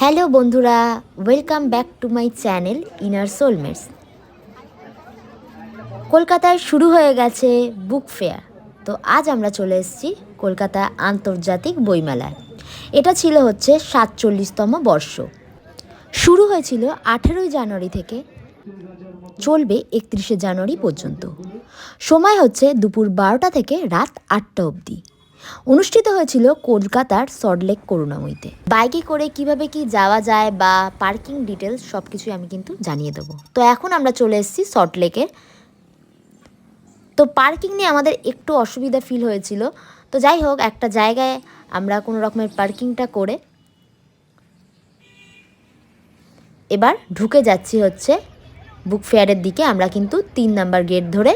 Hello বন্ধুরা welcome back to my channel inner soulmates কলকাতায় শুরু হয়ে গেছে বুক ফেয়ার তো আজ আমরা চলে এসেছি কলকাতা আন্তর্জাতিক বইমেলায়। এটা ছিল হচ্ছে সাতচল্লিশতম বর্ষ। শুরু হয়েছিল আঠেরোই জানুয়ারি থেকে, চলবে একত্রিশে জানুয়ারি পর্যন্ত। সময় হচ্ছে দুপুর বারোটা থেকে রাত আটটা অবধি। অনুষ্ঠিত হয়েছিল কলকাতার সল্টলেক করুণাময়ীতে। বাইকে করে কীভাবে কি যাওয়া যায় বা পার্কিং ডিটেলস সব কিছুই আমি কিন্তু জানিয়ে দেবো। তো এখন আমরা চলে এসেছি সল্টলেকের তো পার্কিং নিয়ে আমাদের একটু অসুবিধা ফিল হয়েছিল। তো যাই হোক, একটা জায়গায় আমরা কোনো রকমের পার্কিংটা করে এবার ঢুকে যাচ্ছি হচ্ছে বুক ফেয়ারের দিকে। আমরা কিন্তু তিন নাম্বার গেট ধরে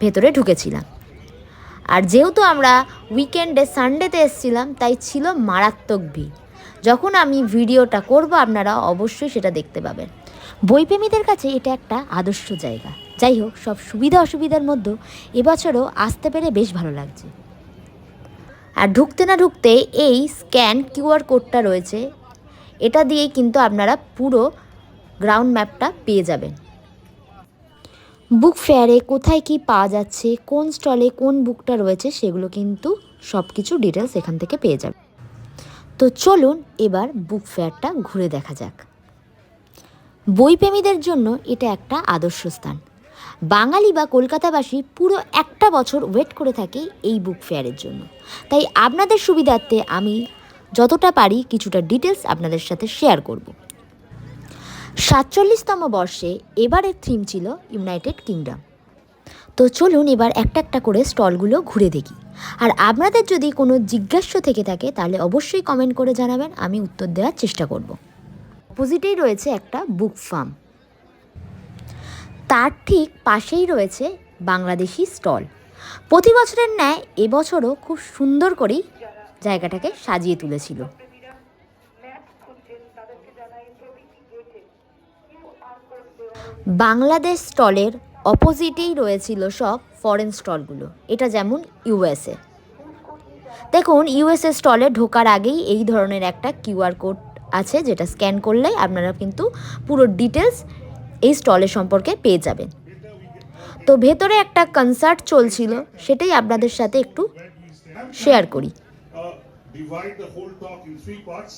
ভেতরে ঢুকেছিলাম। আর যেহেতু আমরা উইকেন্ডে সানডেতে এসেছিলাম, তাই ছিল মারাত্মক ভিড়। যখন আমি ভিডিওটা করব, আপনারা অবশ্যই সেটা দেখতে পাবেন। বইপ্রেমীদের কাছে এটা একটা আদর্শ জায়গা। যাই হোক, সব সুবিধা অসুবিধার মধ্যেও এবছরও আসতে পেরে বেশ ভালো লাগছে। আর ঢুকতে না ঢুকতে এই স্ক্যান কিউআর কোডটা রয়েছে। এটা দিয়েই কিন্তু আপনারা পুরো গ্রাউন্ড ম্যাপটা পেয়ে যাবেন। বুক ফেয়ারে কোথায় কি পাওয়া যাচ্ছে, কোন স্টলে কোন বুকটা রয়েছে সেগুলো কিন্তু সব কিছু ডিটেলস এখান থেকে পেয়ে যাবে। তো চলুন এবার বুক ফেয়ারটা ঘুরে দেখা যাক। বইপ্রেমীদের জন্য এটা একটা আদর্শ স্থান। বাঙালি বা কলকাতাবাসী পুরো একটা বছর ওয়েট করে থাকে এই বুক ফেয়ারের জন্য। তাই আপনাদের সুবিধার্থে আমি যতটা পারি কিছুটা ডিটেলস আপনাদের সাথে শেয়ার করব। সাতচল্লিশতম বর্ষে এবারের থিম ছিল ইউনাইটেড কিংডম। তো চলুন এবার একটা একটা করে স্টলগুলো ঘুরে দেখি। আর আপনাদের যদি কোনো জিজ্ঞাস্য থেকে থাকে, তাহলে অবশ্যই কমেন্ট করে জানাবেন, আমি উত্তর দেওয়ার চেষ্টা করব। অপোজিটেই রয়েছে একটা বুক ফার্ম। তার ঠিক পাশেই রয়েছে বাংলাদেশি স্টল। প্রতি বছরের ন্যায় এবছরও খুব সুন্দর করেই জায়গাটাকে সাজিয়ে তুলেছিল। বাংলাদেশ স্টলের অপোজিটেই রয়েছিল সব ফরেন স্টলগুলো। এটা যেমন ইউএসএ দেখুন ইউএসএ স্টলে ঢোকার আগেই এই ধরনের একটা কিউআর কোড আছে যেটা স্ক্যান করলে আপনারা কিন্তু পুরো ডিটেলস এই স্টলের সম্পর্কে পেয়ে যাবেন। তো ভেতরে একটা কনসার্ট চলছিল, সেটাই আপনাদের সাথে একটু শেয়ার করি। Divide the whole talk in three parts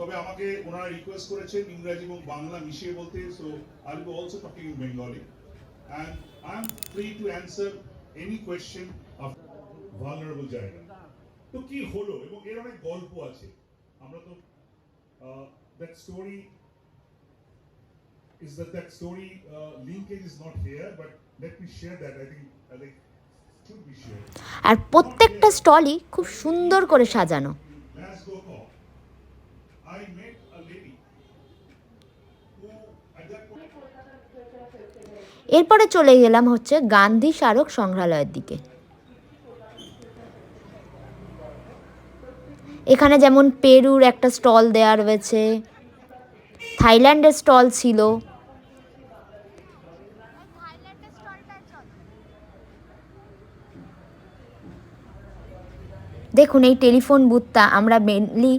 তবে আমাকে ওনারা রিকোয়েস্ট করেছেন ইংরেজি এবং বাংলা মিশিয়ে বলতে so I will also talking in Bengali and I am free to answer any question of vulnerable জায়গা। তো কি হলো? এবং এর অনেক গল্প আছে। আমরা তো that story is that that story uh, linkage is not here but let me share that. I think i think should be shared. আর প্রত্যেকটা স্টলই খুব সুন্দর করে সাজানো. I met a lady এরপরে চলে গেলাম হচ্ছে গান্ধী স্মারক সংগ্রহালয়ের দিকে। এখানে যেমন পেরুর একটা স্টল দেওয়া রয়েছে, থাইল্যান্ডের স্টল ছিল। দেখুন, এই টেলিফোন বুথটা আমরা মেনলি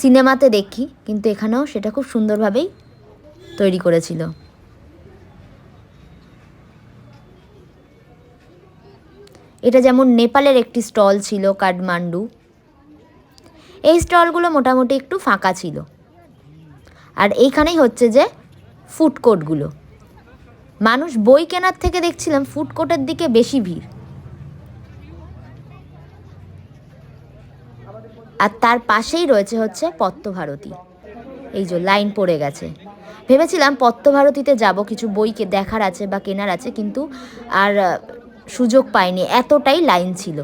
সিনেমাতে দেখি, কিন্তু এখানেও সেটা খুব সুন্দরভাবেই তৈরি করেছিল। এটা যেমন নেপালের একটি স্টল ছিল, কাঠমান্ডু। এই স্টলগুলো মোটামুটি একটু ফাঁকা ছিল। আর এইখানেই হচ্ছে যে ফুড কোর্টগুলো। মানুষ বই কেনার থেকে দেখছিলাম, ফুড কোর্টের দিকে বেশি ভিড়। আর তার পাশেই রয়েছে হচ্ছে পত্তভারতী এই যে লাইন পড়ে গেছে। ভেবেছিলাম পত্তভারতীতে যাব, কিছু বইকে দেখার আছে বা কেনার আছে, কিন্তু আর সুযোগ পাইনি। এতটাই লাইন ছিল।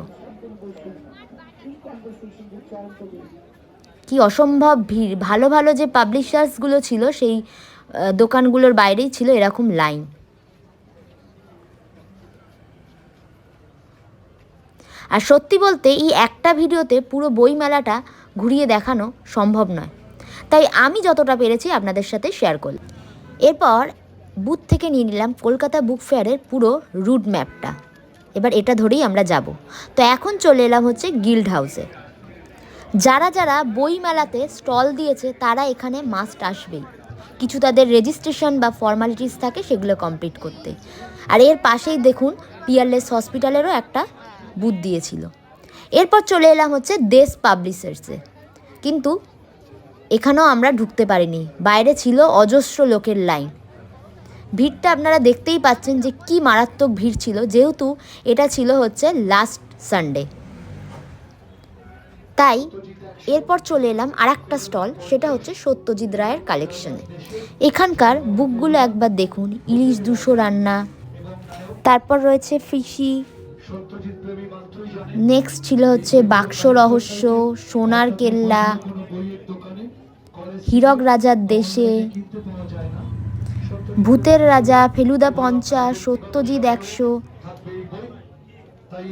কি অসম্ভব ভিড়। ভালো ভালো যে পাবলিশার্সগুলো ছিল, সেই দোকানগুলোর বাইরেই ছিল এরকম লাইন। আর সত্যি বলতে এই একটা ভিডিওতে পুরো বই মেলাটা ঘুরিয়ে দেখানো সম্ভব নয়। তাই আমি যতটা পেরেছি আপনাদের সাথে শেয়ার করলাম। এরপর বুথ থেকে নিয়ে নিলাম কলকাতা বুক ফেয়ারের পুরো রুট ম্যাপটা এবার এটা ধরেই আমরা যাব। তো এখন চলে এলাম হচ্ছে গিল্ড হাউসে যারা যারা বই মেলাতে স্টল দিয়েছে, তারা এখানে মাস্ট আসবেই। কিছু তাদের রেজিস্ট্রেশন বা ফর্মালিটিস থাকে, সেগুলো কমপ্লিট করতে। আর এর পাশেই দেখুন পিয়ারলেস হসপিটালেরও একটা বুথ দিয়েছিল। এরপর চলে এলাম হচ্ছে দেশ পাবলিশার্সে। কিন্তু এখানেও আমরা ঢুকতে পারিনি। বাইরে ছিল অজস্র লোকের লাইন। ভিড়টা আপনারা দেখতেই পাচ্ছেন যে কি মারাত্মক ভিড় ছিল। যেহেতু এটা ছিল হচ্ছে লাস্ট সানডে তাই এরপর চলে এলাম আর একটা স্টল, সেটা হচ্ছে সত্যজিৎ রায়ের কালেকশনে এখানকার বুকগুলো একবার দেখুন, ইলিশ দুশো রান্না, তারপর রয়েছে ফিশি। নেক্সট ছিল হচ্ছে বাক্স রহস্য, সোনার কেল্লা, হীরক রাজার দেশে, ভূতের রাজা, ফেলুদা পঞ্চাশ সত্যজিৎ একশো।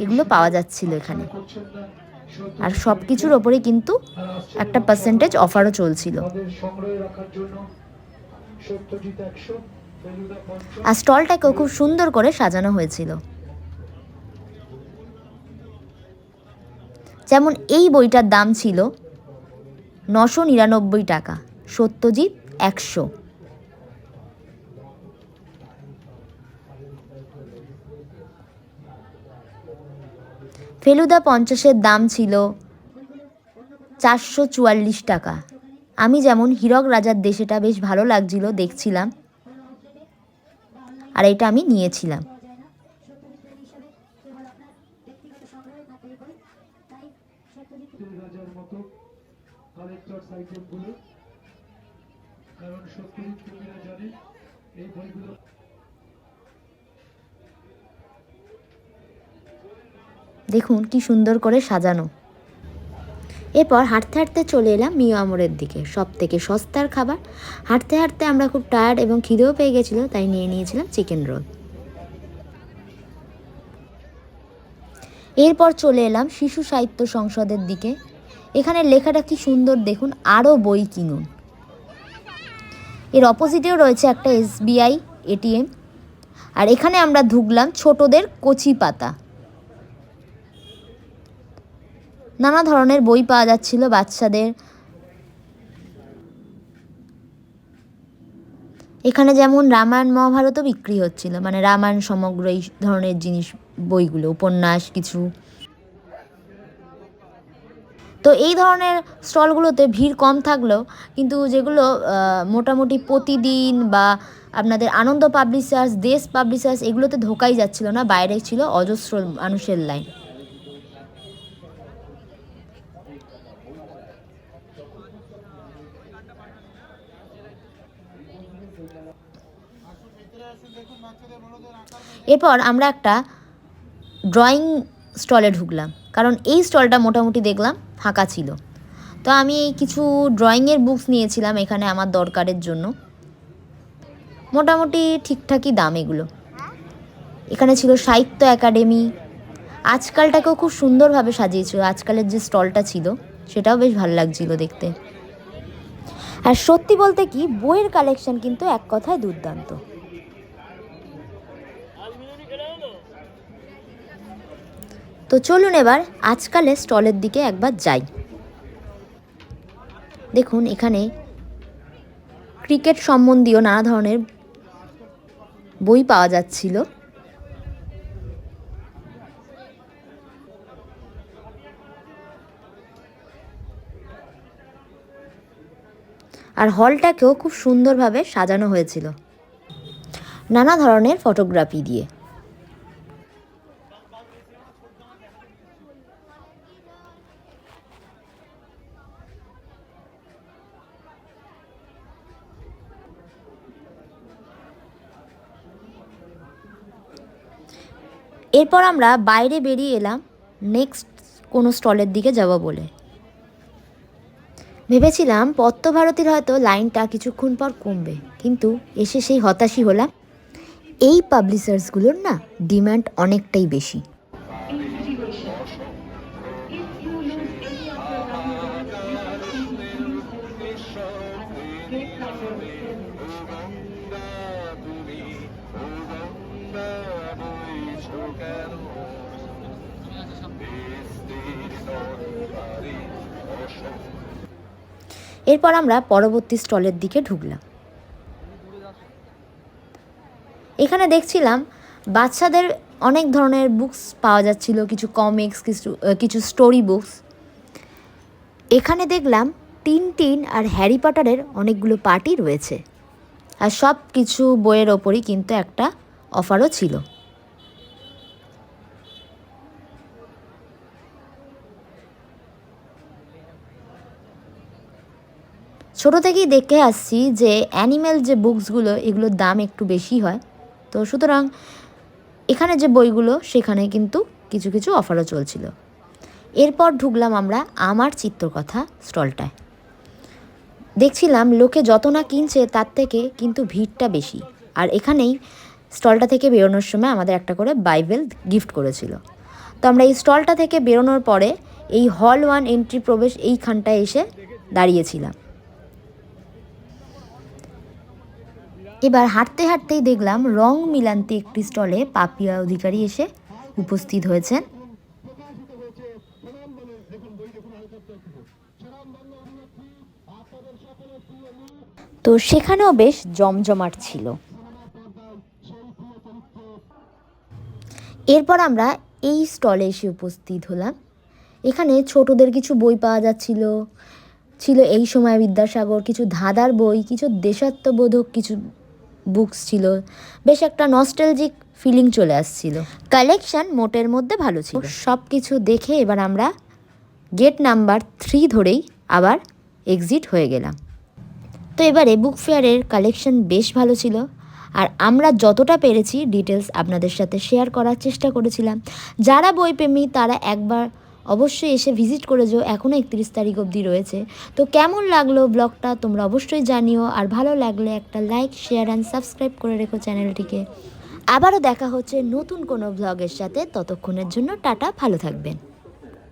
এগুলো পাওয়া যাচ্ছিল এখানে। আর সব কিছুর ওপরে কিন্তু একটা পার্সেন্টেজ অফারও চলছিল। আর স্টলটাকেও খুব সুন্দর করে সাজানো হয়েছিল। যেমন এই বইটার দাম ছিল নশো নিরানব্বই টাকা, সত্যজিৎ একশো। ফেলুদা পঞ্চাশের দাম ছিল চারশো চুয়াল্লিশ টাকা। আমি যেমন হীরক রাজার দেশেটা বেশ ভালো লাগছিল, দেখছিলাম। আর এটা আমি নিয়েছিলাম রাজার মতো কালেক্টর আইটেমগুলো কারণ সত্যজিৎ প্রেমীরা জানে এই বইগুলো দেখুন কি সুন্দর করে সাজানো। এরপর হাঁটতে হাঁটতে চলে এলাম মিও আমরের দিকে সব থেকে সস্তার খাবার। হাঁটতে হাঁটতে আমরা খুব টায়ার্ড এবং খিদেও পেয়ে গেছিল, তাই নিয়ে নিয়েছিলাম চিকেন রোল এরপর চলে এলাম শিশু সাহিত্য সংসদের দিকে। এখানে লেখাটা কি সুন্দর দেখুন, আরও বই কিনুন। এর অপোজিটেও রয়েছে একটা এসবিআই, এটিএম। আর এখানে আমরা ঢুকলাম ছোটদের কচি পাতা। নানা ধরনের বই পাওয়া যাচ্ছিল বাচ্চাদের। এখানে যেমন রামায়ণ, মহাভারতও বিক্রি হচ্ছিল। মানে রামায়ণ সমগ্র এই ধরনের জিনিস, বইগুলো, উপন্যাস, কিছু। তো এই ধরনের স্টলগুলোতে ভিড় কম থাকলেও কিন্তু যেগুলো মোটামুটি প্রতিদিন বা আপনাদের আনন্দ পাবলিশার্স, দেশ পাবলিশার্স, এগুলোতে ঢোকাই যাচ্ছিল না। বাইরে ছিল অজস্র মানুষের লাইন। এরপর আমরা একটা ড্রয়িং স্টলে ঢুকলাম, কারণ এই স্টলটা মোটামুটি দেখলাম ফাঁকা ছিল। তো আমি কিছু ড্রয়িংয়ের বুকস নিয়েছিলাম এখানে আমার দরকারের জন্য। মোটামুটি ঠিকঠাকই দাম এগুলো। এখানে ছিল সাহিত্য একাডেমি। আজকালটাকেও খুব সুন্দরভাবে সাজিয়েছিল আজকালের যে স্টলটা ছিল, সেটাও বেশ ভালো লাগছিল দেখতে। আর সত্যি বলতে কি, বইয়ের কালেকশন কিন্তু এক কথায় দুর্দান্ত। তো চলুন এবার আজকালের স্টলের দিকে একবার যাই। দেখুন, এখানে ক্রিকেট সম্বন্ধীয় নানা ধরনের বই পাওয়া যাচ্ছিল। আর হলটাকেও খুব সুন্দরভাবে সাজানো হয়েছিল। নানা ধরনের ফটোগ্রাফি দিয়ে। এরপর আমরা বাইরে বেরিয়ে এলাম নেক্সট কোনো স্টলের দিকে যাব বলে। ভেবেছিলাম পদ্মভারতীর হয়তো লাইনটা কিছুক্ষণ পর কমবে, কিন্তু এসে সেই হতাশই হলাম। এই পাবলিশার্সগুলোর না ডিমান্ড অনেকটাই বেশি। এরপর আমরা পরবর্তী স্টলের দিকে ঢুকলাম। এখানে দেখছিলাম বাচ্চাদের অনেক ধরনের বুকস পাওয়া যাচ্ছিল, কিছু কমিক্স কিছু কিছু স্টোরি বুকস এখানে দেখলাম টিন টিন আর হ্যারি পটারের অনেকগুলো পার্টি রয়েছে। আর সব কিছু বইয়ের ওপরই কিন্তু একটা অফারও ছিল। ছোটো থেকেই দেখে আসছি যে অ্যানিম্যাল যে বুকসগুলো, এগুলোর দাম একটু বেশি হয়। তো সুতরাং এখানে যে বইগুলো, সেখানে কিন্তু কিছু কিছু অফারও চলছিল। এরপর ঢুকলাম আমরা আমার চিত্রকথা স্টলটায়। দেখছিলাম লোকে যত না কিনছে, তার থেকে কিন্তু ভিড়টা বেশি। আর এখানেই স্টলটা থেকে বেরোনোর সময় আমাদের একটা করে বাইবেল গিফট করেছিল। তো আমরা এই স্টলটা থেকে বেরোনোর পরে এই হল ওয়ান এন্ট্রি প্রবেশ এইখানটায় এসে দাঁড়িয়েছিলাম। এবার হাঁটতে হাঁটতেই দেখলাম রং মিলান্তি একটি স্টলে পাপিয়া অধিকারী এসে উপস্থিত হয়েছেন। তো সেখানেও বেশ জমজমাট ছিল। এরপর আমরা এই স্টলে এসে উপস্থিত হলাম। এখানে ছোটদের কিছু বই পাওয়া যাচ্ছিল। ছিল এই সময় বিদ্যাসাগর, কিছু ধাঁধার বই, কিছু দেশাত্মবোধক, কিছু বুকস ছিল বেশ একটা নস্টেলজিক ফিলিং চলে আসছিল। কালেকশন মোটের মধ্যে ভালো ছিল। সব কিছু দেখে এবার আমরা গেট নাম্বার থ্রি ধরেই আবার এক্সিট হয়ে গেলাম। তো এবারে বুক ফেয়ারের কালেকশন বেশ ভালো ছিল। আর আমরা যতটা পেরেছি ডিটেলস আপনাদের সাথে শেয়ার করার চেষ্টা করেছিলাম। যারা বই প্রেমী তারা একবার অবশ্যই এসে ভিজিট করে যাও এখনও একত্রিশ তারিখ অবধি রয়েছে। তো কেমন লাগল ব্লগটা তোমরা অবশ্যই জানিও, আর ভালো লাগলে একটা লাইক শেয়ার অ্যান্ড সাবস্ক্রাইব করে রেখো চ্যানেলটিকে। আবারও দেখা হচ্ছে নতুন কোনো ব্লগের সাথে, ততক্ষণের জন্য টাটা, ভালো থাকবেন।